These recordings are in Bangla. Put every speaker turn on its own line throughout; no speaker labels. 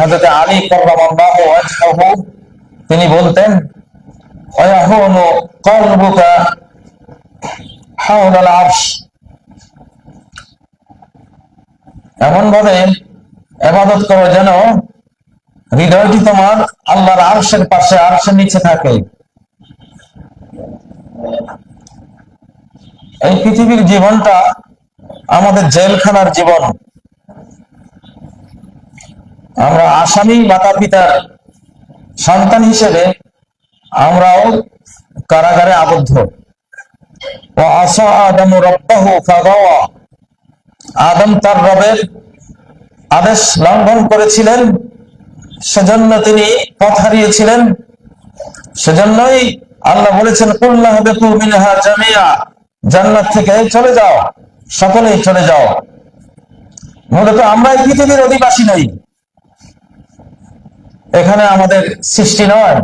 হযরত আলী কাররামাল্লাহু তিনি বলতেন এমন ভাবে এবাদত করো যেন হৃদয়টি তোমার আল্লাহর আরশের পাশে, আরশের নিচে থাকে। এই পৃথিবীর জীবনটা আমাদের জেলখানার জীবন। আমরা আসামি মাতা পিতার সন্তান হিসেবে আমরাও কারাগারে আবদ্ধ। আদম আদম তার রবের আদেশ লঙ্ঘন করেছিলেন, সেজন্য তিনি পথ হারিয়েছিলেন। সেজন্যই আল্লাহ বলেছেন কুল্লাহ বেকু মিনহা জামিয়া। জান্নাত থেকে চলে যাও, সকলেই চলে যাও। মূলত আমরা এই পৃথিবীর অধিবাসী নই এখানে আমাদের সৃষ্টি নয়।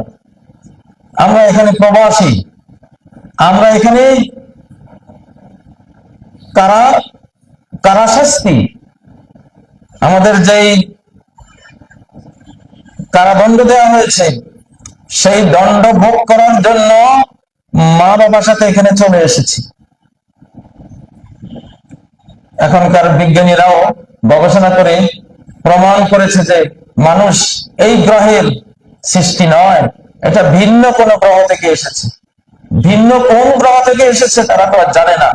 আমরা এখানে প্রবাসী। আমরা এখানে কারা কারা শাস্তি? আমাদের যেই কারাদণ্ড দেওয়া হয়েছে, সেই দণ্ড ভোগ করার জন্য মা বাবার সাথে এখানে চলে এসেছি। এখনকার বিজ্ঞানীরাও গবেষণা করে প্রমাণ করেছে যে মানুষ এই গ্রহের সৃষ্টি নয় এটা ভিন্ন কোন গ্রহ থেকে এসেছে ভিন্ন কোন গ্রহ থেকে এসেছে তারা তো আর জানে না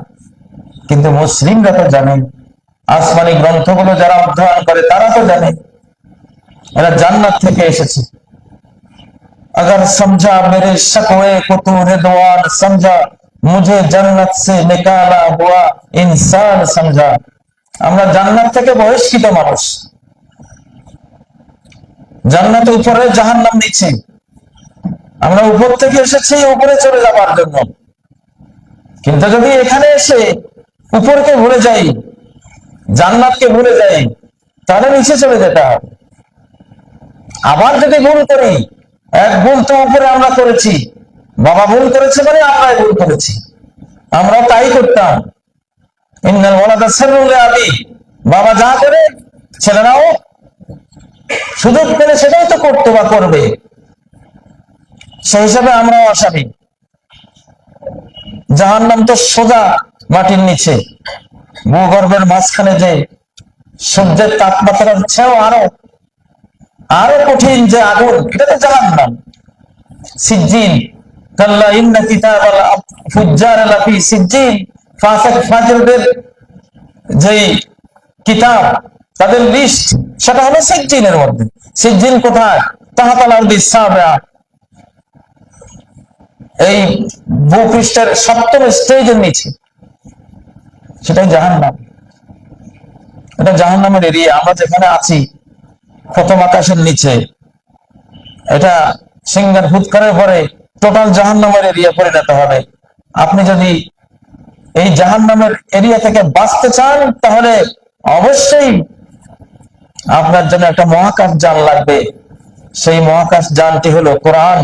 কিন্তু মুসলিমরা তো জানে আসমানি গ্রন্থগুলো যারা অধ্যয়ন করে তারা তো জানে এরা জান্নাত থেকে এসেছে अगर समझा मेरे शकवे को तू रिदवान समझा मुझे जन्नत से निकाला हुआ इंसान समझा আমরা জান্নাত থেকে বহিষ্কৃত মানুষ জান্নাত উপরে জাহান্নাম নিচে। আমরা উপর থেকে এসেছি, উপরে চলে যাবার জন্য। কিন্তু যদি এখানে এসে উপরকে ভুলে যাই, জান্নাতকে ভুলে যাই, তাহলে নিচে চলে যেতে হবে। আবার যদি ভুল করি, এক ভুল তো উপরে আমরা করেছি। বাবা ভুল করেছে মানে আমরাই ভুল করেছি। আমরা তাই করতাম। ইন্নাল ওয়ালাদা সাররুল আবি বাবা যা করে ছেলেরাও সুযোগ পেলে সেটাই তো করতে বা করবে। সেই হিসাবে আমরাও আসামি। জাহান্নাম তো সোজা মাটির নিচে। ভূগর্ভের মাঝখানে যে সূর্যের তাপমাত্রার চেয়েও আরও আরও কঠিন যে আগুন, এটা তো সিজ্জিন ফাসাক ফাজরদের যেই কিতাব তাদের লিস্ট সেটা হলো সিজ্জিনের মধ্যে। সিজ্জিন কোথায়? তাহাতাল আরদি সাবিয়া এই ভূপৃষ্ঠের সপ্তম স্টেজের নিচে। সেটাই জাহান্নাম। এটা জাহান্নামের এরিয়া আমরা যেখানে আছি, প্রথম আকাশের নিচে। এটা সিঙ্গার ফুৎকারের পরে টোটাল জাহান্নামের এরিয়া পরিণত হবে। আপনি যদি এই জাহান্নামের এরিয়া থেকে বাঁচতে চান, তাহলে অবশ্যই আপনার জন্য একটা মহাকাশ যান লাগবে। সেই মহাকাশ যানটি হলো কোরআন।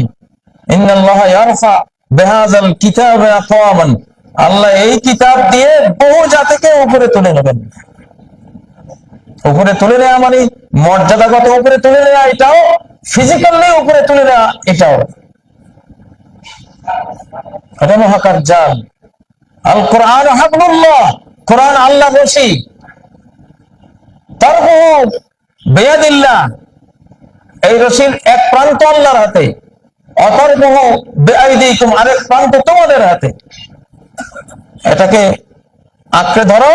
আল্লাহ এই কিতাব দিয়ে বহু জাতিকে উপরে তুলে নেবেন। উপরে তুলে নেওয়া মানে মর্যাদাগত উপরে তুলে নেওয়া এটাও ফিজিক্যালি উপরে তুলে নেওয়া এটাও। এটা মহাকার জান আল কোরআন হাবলুল্লাহ। কোরআন আল্লাহ বসি। তার বেয়াদিল্লাহ। এই রশির এক প্রান্ত আল্লাহর হাতে অপর বহু বেআইদিকুম আরেক প্রান্ত তোমাদের হাতে। এটাকে আঁকড়ে ধরো,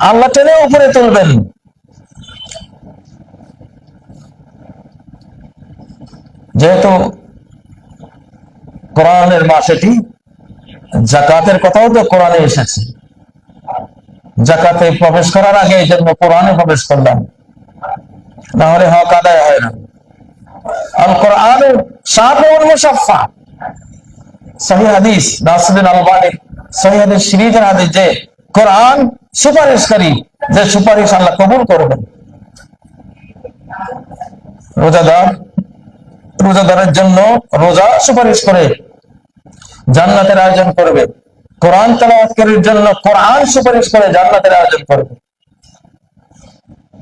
আল্লাহ টেনে উপরে তুলবেন। যেহেতু কোরআনের মাস এটি জাকাতের কথাও তো কোরআনে এসেছে। জাকাতে প্রবেশ করার আগে এই জন্য কোরআনে প্রবেশ করলাম। না হলে হক আদায় হয় না। আল কোরআন শাহুল মুসাফা সহি হাদিস সহি হাদিস সিরিজের হাদিস যে কোরআন যে সুপারিশ আল্লাহ কবুল করবেন। রোজাদার, রোজাদারের জন্য রোজা সুপারিশ করে জান্নাতের আয়োজন করবে। কোরআন তেলাওয়াতকারীর জন্য কোরআন সুপারিশ করে জান্নাতের আয়োজন করবে।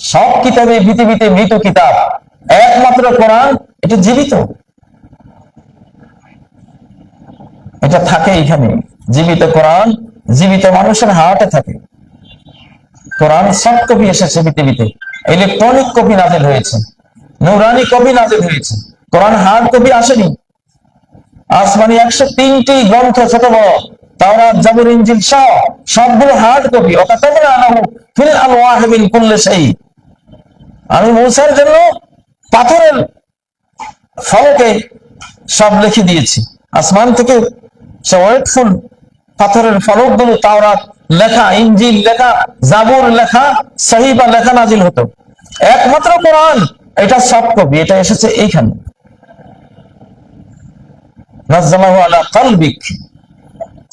সব কিতাবে পৃথিবীতে মৃত কিতাব। একমাত্র কোরআন, এটা জীবিত। এটা থাকে এখানে। জীবিত কোরআন, জীবিত মানুষের হার্টে থাকে। কোরআন সফট কপি এসেছে পৃথিবীতে। ইলেকট্রনিক কপি নাজিল হয়েছে। নৌরানি কপি নাজিল হয়েছে। কোরআন হার্ড কপি আসেনি। আসমানি একশো তিনটি গ্রন্থ ছোট বড়। তাওরাত, জাবুর, ইনজিল সহ সবগুলো হার্ড কপি। অকাতাবনা আনাহু ফিল আলওয়াহি মিন কুল্লি শাই আমি মূসার জন্য পাথরের ফলকে সব লিখে দিয়েছি। আসমান থেকে সে ওয়েটফুল পাথরের ফলকগুলো তাওরাত লেখা ইঞ্জিল লেখা, জাবুর লেখা, সহিবা লেখা নাজিল হতো। একমাত্র কোরআন, এটা সব কবি এটা এসেছে এইখানে। নাজ্জালাহু আলা কলবিক।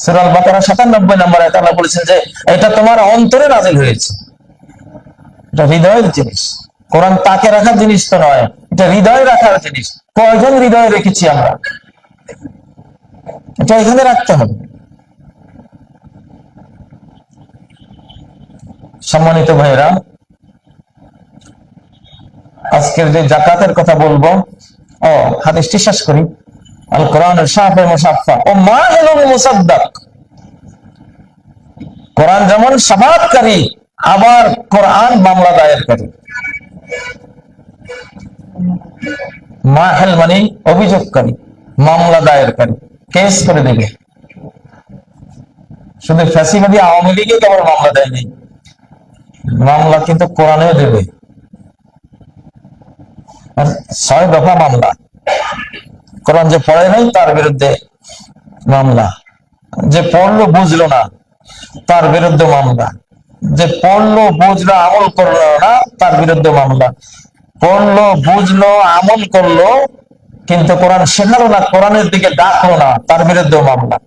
সূরা বাকারা 97 নম্বর আয়াতে বলেছেন যে, এটা তোমার অন্তরে নাজিল হয়েছে। এটা হৃদয়ের জিনিস। কোরআন তাকে রাখার জিনিস তো নয়, এটা হৃদয়ে রাখার জিনিস। কয়জন হৃদয়ে রেখেছি আমরা? এটা এখানে রাখতে হবে। সম্মানিত ভাইরা আজকের যে জাকাতের কথা বলব, ও, হাদিসটি শেষ করি। আল মুসাফা ও মা মুসাদ্দাক। কোরআন যেমন সাবাতকারী আবার কোরআন মামলা দায়েরকারী মাহেল মানে অভিযোগকারী, মামলা দায়েরকারী, কেস করে দেবে শুধু ফ্যাসিবাদী আওয়ামী লীগে কেবল মামলা দেয়নি। মামলা কিন্তু কোরআনেও দেবে। ছয় দফা মামলা। কোরআন যে পড়ে নাই, তার বিরুদ্ধে মামলা। যে পড়ল, বুঝলো না, তার বিরুদ্ধে মামলা। যে পড়ল বুঝলো আমল করল না, তার বিরুদ্ধে মামলা। পড়ল বুঝলো, আমল করল, কিন্তু কোরআন শেখালো না, কোরআনের দিকে ডাকলো না, তার বিরুদ্ধে মামলা।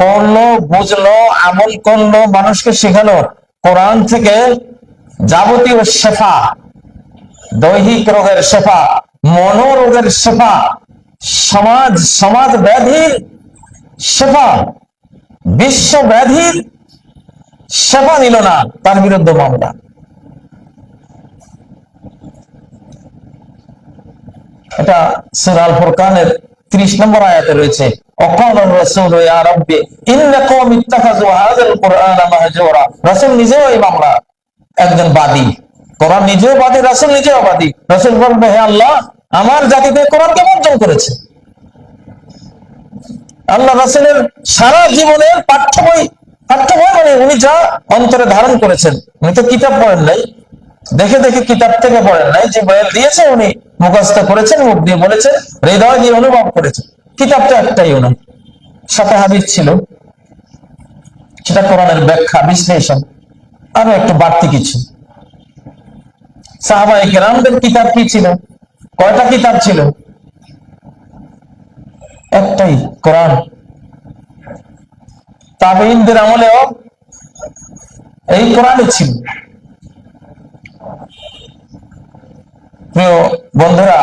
পড়ল বুঝলো, আমল করল, মানুষকে শেখালো। কোরআন থেকে যাবতীয় শেফা, দৈহিক রোগের শেফা, মনোরোগের শেফা, সমাজ সমাজ ব্যাধির শেফা, বিশ্ব ব্যাধির সেবা নিল না, তার বিরুদ্ধে মামলা। এটা সুরাল ফুরকানের ত্রিশ নম্বর আয়াতে রয়েছে মামলা, একজন বাদী। নিজেও বাদী, রাসূল নিজেও বাদী। আল্লাহ, আমার জাতিতে করেছে? আল্লাহ রাসূলের সারা জীবনের পাঠ্য বই বই মানে উনি যা অন্তরে ধারণ করেছেন, উনি তো কিতাব পড়েন নাই। দেখে দেখে কিতাব থেকে পড়েন নাই, যে বয়াল দিয়েছে উনি মুখস্থ করেছেন, মুখ দিয়ে বলেছেন, হৃদয় দিয়ে অনুভব করেছেন। কিতাবটা একটাই উনি সাথে ছিল। সেটা কোরআনের ব্যাখ্যা, বিশ্লেষণ। আরও একটু বাড়তি কিছু। সাহাবাই কেরামদের কিতাব কি ছিল? কয়টা কিতাব ছিল? একটাই কোরআন। তাবেইনদের আমলেও এই কোরআনই ছিল। প্রিয় বন্ধুরা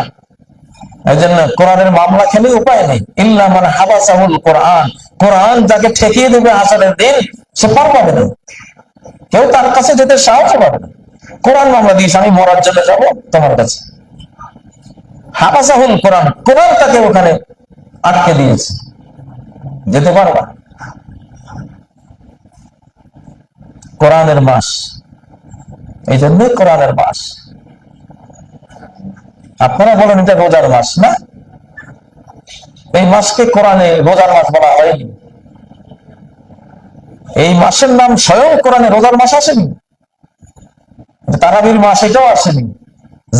এই জন্য কোরআনের মামলা খেলে উপায় নেই। ইল্লা মানে হাবাসাহুল কোরআন। কোরআন যাকে ঠেকিয়ে দেবে হাসানের দিন, সে পার পাবে না। কেউ তার কাছে যেতে সাহস পাবে না। কোরআন মামলা দিয়েছে, আমি মরার জন্য যাব তোমার কাছে। হাবাসাহুল কোরআন কোরআন তাকে ওখানে আটকে দিয়েছে। যেতে পারবা কোরআনের মাস। এই জন্যই কোরআনের মাস। আপনারা বলেন এটা রোজার মাস না? এই মাসকে কোরআনে রোজার মাস বলা হয়নি। এই মাসের নাম স্বয়ং কোরআনে রোজার মাস আসেনি। তারাবির মাস এটাও আসেনি।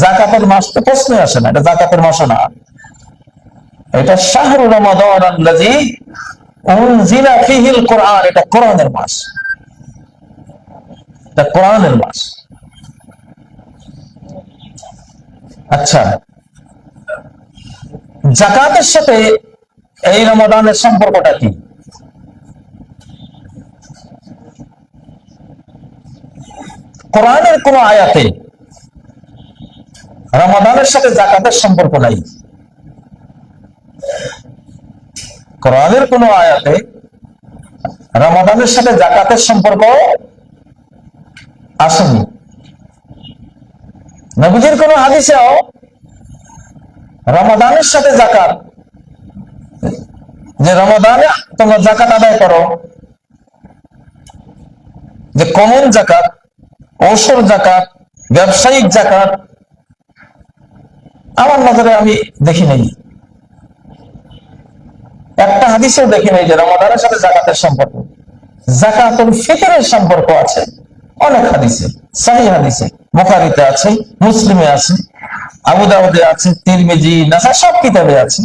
জাকাতের মাস তো প্রশ্নই আসে না, এটা জাকাতের মাসও না। এটা শাহরু রমাদান আল্লাযী উনজিলা ফীহিল কোরআন, এটা কোরআনের মাস। এটা কোরআনের মাস আচ্ছা। জাকাতের সাথে এই রমাদানের সম্পর্কটা কি? কোরআনের কোন আয়াতে রমাদানের সাথে জাকাতের সম্পর্ক নাই? কোরআনের কোন আয়াতে রমাদানের সাথে জাকাতের সম্পর্ক আসেনি নবীজির কোন হাদিসেও রমাদানের সাথে জাকাত, যে রমাদানে তোমরা জাকাত আদায় করো, যে কমন জাকাত ঔষর জাকাত, ব্যবসায়িক জাকাত, আমার নজরে আমি দেখি নাই। একটা হাদিসেও দেখি নাই যে রমাদানের সাথে জাকাতের সম্পর্ক। জাকাতুল ফিতরের সম্পর্ক আছে। অনেক হাদিসে, সাহি হাদিসে, বুখারীতে আছে, মুসলিমে আছে, আবু দাউদে আছে, তিরমিজি নাসা সব কিতাবে আছে।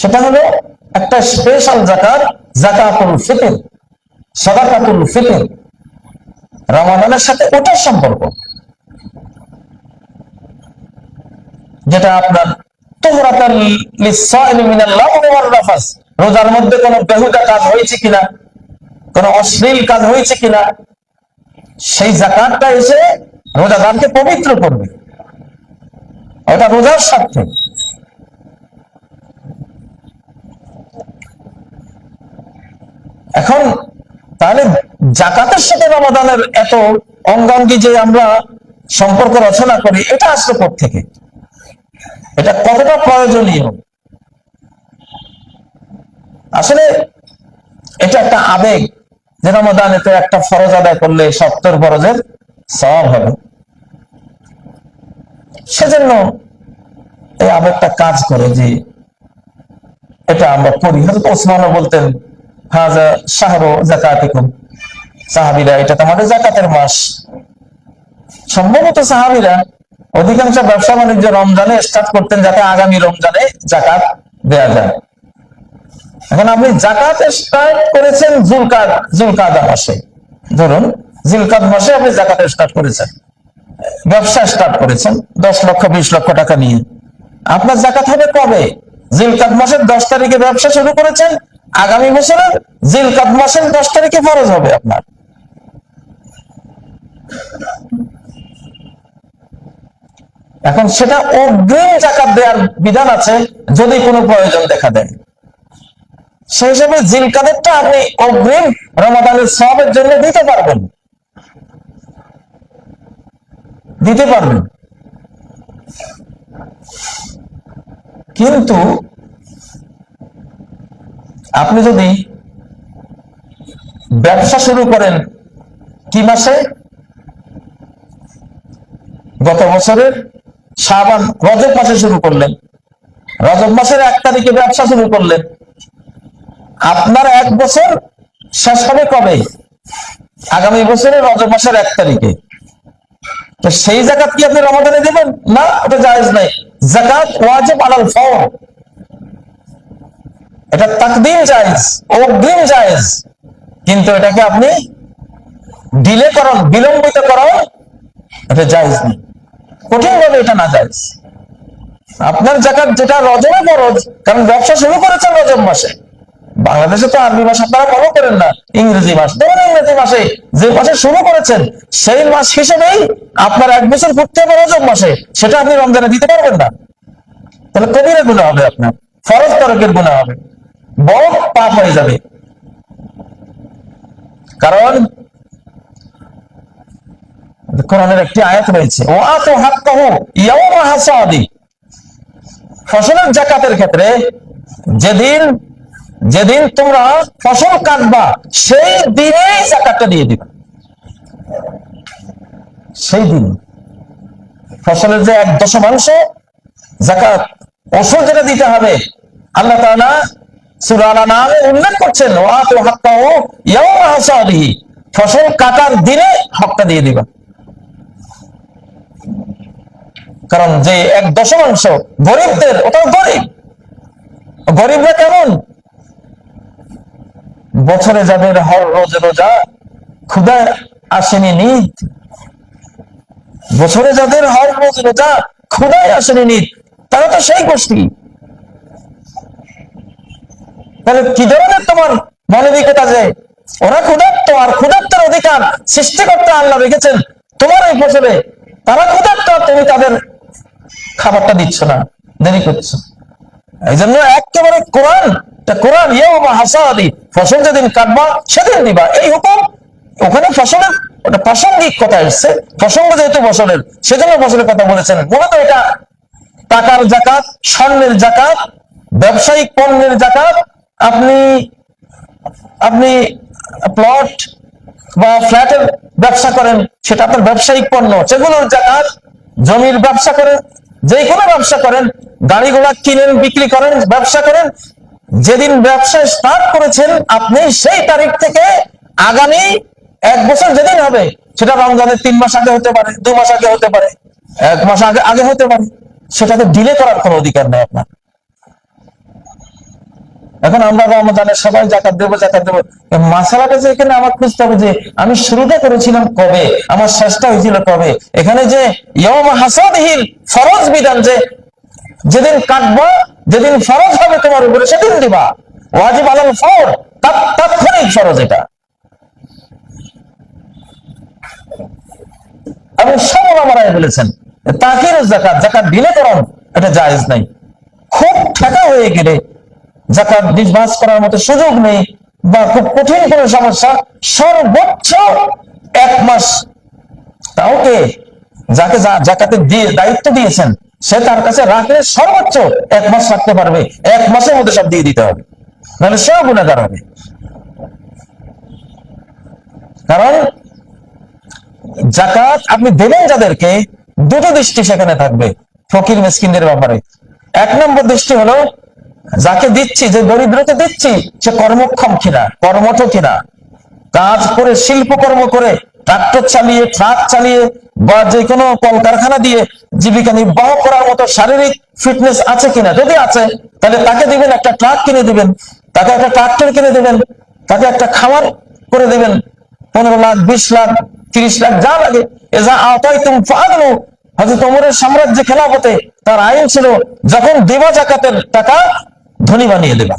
সেটা হলো একটা স্পেশাল জাকাত, জাকাতুল ফিতর, সাদাকাতুল ফিতর। রমাদানের সাথে ওটার সম্পর্ক। যেটা আপনার রোজার মধ্যে কোনো বেহুদা কাজ হয়েছে কিনা? কোনো অশ্লীল কাজ হয়েছে কিনা? সেই জাকাতটা এসে রোজাদারকে পবিত্র করবে। ওটা রোজার স্বার্থে। এখন তাহলে জাকাতের সাথে রমাদানের এত অঙ্গাঙ্গি যে আমরা সম্পর্ক রচনা করি, এটা আসলে থেকে এটা কতটা প্রয়োজনীয়? আসলে এটা একটা আবেগ। যে রমাদানেতে একটা ফরজ আদায় করলে সত্তর ফরজের সব হবে। সেজন্য এই আবেগটা কাজ করে যে এটা আমরা করি। হয়তো ওসমানও বলতেন হাজা শাহরো জাকাতিকুম সাহাবিরা, এটা তোমাদের জাকাতের মাস। সম্ভবত সাহাবিরা অধিকাংশ ব্যবসা বাণিজ্য রমজানে স্টার্ট করতেন যাতে আগামী রমজানে জাকাত দেয়া যায়। এখন আপনি জাকাত স্টার্ট করেছেন জুলকাদ, জুলকাদা মাসে। ধরুন, জিলকাদ মাসে আপনি জাকাত স্টার্ট করেছেন। ব্যবসা স্টার্ট করেছেন, দশ লক্ষ, বিশ লক্ষ টাকা নিয়ে। আপনার জাকাত হবে কবে? জিলকাদ মাসের দশ তারিখে ব্যবসা শুরু করেছেন, আগামী বছরের জিলকাদ মাসের দশ তারিখে ফরজ হবে আপনার। এখন সেটা অগ্রিম জাকাত দেওয়ার বিধান আছে, যদি কোনো প্রয়োজন দেখা দেয় সেই হিসাবে জিলকাদেরটা আপনি অগ্রিম রমাদানের সবের জন্য দিতে পারবেন। দিতে পারবেন। কিন্তু আপনি যদি ব্যবসা শুরু করেন কি মাসে? গত বছরের সাবান রজব মাসে শুরু করলেন। রজব মাসের এক তারিখে ব্যবসা শুরু করলেন। আপনার এক বছর শেষ হবে কবে? আগামী বছরের রজব মাসের এক তারিখে। তো সেই জাকাত কি আপনি রমাদানে দেবেন? না, ওটা জায়েজ নাই। জাকাত ওয়াজিব আলাল ফওর এটা তাকদিম জায়েজ, অগ্রিম জায়েজ। কিন্তু এটাকে আপনি ডিলে করুন, বিলম্বিত করুন, এটা জায়েজ নেই। কঠিন ভাবে এটা না জায়েজ। আপনার জাকাত যেটা রজবে ফরজ, কারণ ব্যবসা শুরু করেছেন রজব মাসে। বাংলাদেশে তো আরবি মাস আপনারা ফলো করেন না, ইংরেজি মাস ধরুন ইংরেজি মাসে যে মাসে শুরু করেছেন, সেই মাস হিসেবেই আপনার এক বছর ঘুরতে হবে রজব মাসে, সেটা আপনি রমজানে দিতে পারবেন না। তাহলে কবিরা গুণা হবে আপনার, ফরজ তরকের গুণা হবে। বড় পাপ হয়ে যাবে। কারণ কোরআনের একটি আয়াত রয়েছে ও আত হাত কহ ইয়াউমা হাসাদি। ফসলের জাকাতের ক্ষেত্রে যেদিন যেদিন তোমরা ফসল কাটবা, সেই দিনেই জাকাতটা দিয়ে দিবা। সেই দিন ফসলের যে এক দশমাংশ জাকাত ওষুধ যেটা দিতে হবে, আল্লাহ তাআলা সূরা নামে উল্লেখ করছেন ফসল কাটার দিনে হকটা দিয়ে দিবা। কারণ যে এক দশমাংশ গরিবদের ওটা গরিব। গরিবরা বছরে যাদের হর রোজ রোজা। ক্ষুদা আসেনি নিত। বছরে যাদের হর রোজ রোজা ক্ষুদায় আসেনি নিত। তারা তো সেই গোষ্ঠী। তাহলে কি ধরনের তোমার মানবিকতা যে? ওরা ক্ষুধার্ত আর ক্ষুধার্তের অধিকার সৃষ্টিকর্তা আল্লাহ রেখেছেন তোমার এই ফসলে। তারা ক্ষুধার্ত তুমি তাদের খাবারটা দিচ্ছ না, দেরি করছ। এই জন্য একেবারে কোরআন কোরআন ইয়েও হাসাদি, ফসল যেদিন কাটবা, সেদিন দিবা। এই হুকুম ওখানে ফসলের, ওটা প্রাসঙ্গিক কথা এসছে। প্রসঙ্গ যেহেতু ফসলের, সেজন্য ফসলের কথা বলেছেন। মূলত এটা টাকার জাকাত, স্বর্ণের জাকাত, ব্যবসায়িক পণ্যের জাকাত। আপনি আপনি প্লট বা ফ্ল্যাটের ব্যবসা করেন, সেটা আপনার ব্যবসায়িক পণ্য। সেগুলোর জাকাত, জমির ব্যবসা করেন যে কোনো ব্যবসা করেন গাড়ি ঘোড়া কিনেন, বিক্রি করেন, ব্যবসা করেন, যেদিন ব্যবসা স্টার্ট করেছেন, আপনি সেই তারিখ থেকে আগামী এক বছর যেদিন হবে, সেটা রমজানের তিন মাস আগে হতে পারে, দু মাস আগে হতে পারে, এক মাস আগে আগে হতে পারে, সেটাতে ডিলে করার কোনো অধিকার নেই আপনার। এখন আমরা রমজানের সবাই জাকাত দেবো জাকাত দেবো। মাসালাটা যে এখানে আমার খুঁজতে হবে যে, আমি শুরুটা করেছিলাম কবে? আমার শেষটা হয়েছিল কবে? এখানে যে ইয়ম হাসাদহিল ফরজ বিধান যে, যেদিন কাটবা, যেদিন ফরজ হবে তোমার উপরে সেদিন দিবা। ওয়াজিব আলম ফর তাৎক্ষণিক ফরজ এটা। এবং সব ওলামারাই বলেছেন তাকির জাকাত জাকাত দিলে করণ এটা জায়েজ নাই। খুব ঠেকা হয়ে গেলে জাকাত ডিসবাস করার মতো সুযোগ নেই বা খুব কঠিন কোনো সমস্যা, সর্বোচ্চ এক মাস তাও কে যাকে জাকাতের দিয়ে দায়িত্ব দিয়েছেন, সে তার কাছে রাখলে সর্বোচ্চ এক মাস রাখতে পারবে। এক মাসের মধ্যে সব দিয়ে দিতে হবে। নাহলে সেও গুণাগার হবে। কারণ জাকাত আপনি দেবেন যাদেরকে, দুটো দৃষ্টি সেখানে থাকবে, ফকির মিসকিনদের ব্যাপারে। এক নম্বর দৃষ্টি হলো যাকে দিচ্ছি, যে দরিদ্রকে দিচ্ছি, সে কর্মক্ষম কিনা, কর্মঠ কিনা? কাজ করে শিল্পকর্ম করে, ট্রাক্টর চালিয়ে, ট্রাক চালিয়ে, বা যে কোনো কলকারখানা দিয়ে জীবিকা নির্বাহ করার মতো শারীরিক ফিটনেস আছে কিনা? যদি আছে, তাহলে তাকে দিবেন একটা ট্রাক কিনে দিবেন, তাকে একটা ট্রাক্টর কিনে দিবেন, তাকে একটা খামার করে দিবেন, পনেরো লাখ, বিশ লাখ, তিরিশ লাখ, যা লাগে। এজা আওতাই তুমি ফাগলো হয়তো তোমরের সাম্রাজ্য খেলাফতে তার আইন ছিল, যখন দেবা জাকাতের টাকা ধনী বানিয়ে দেবা।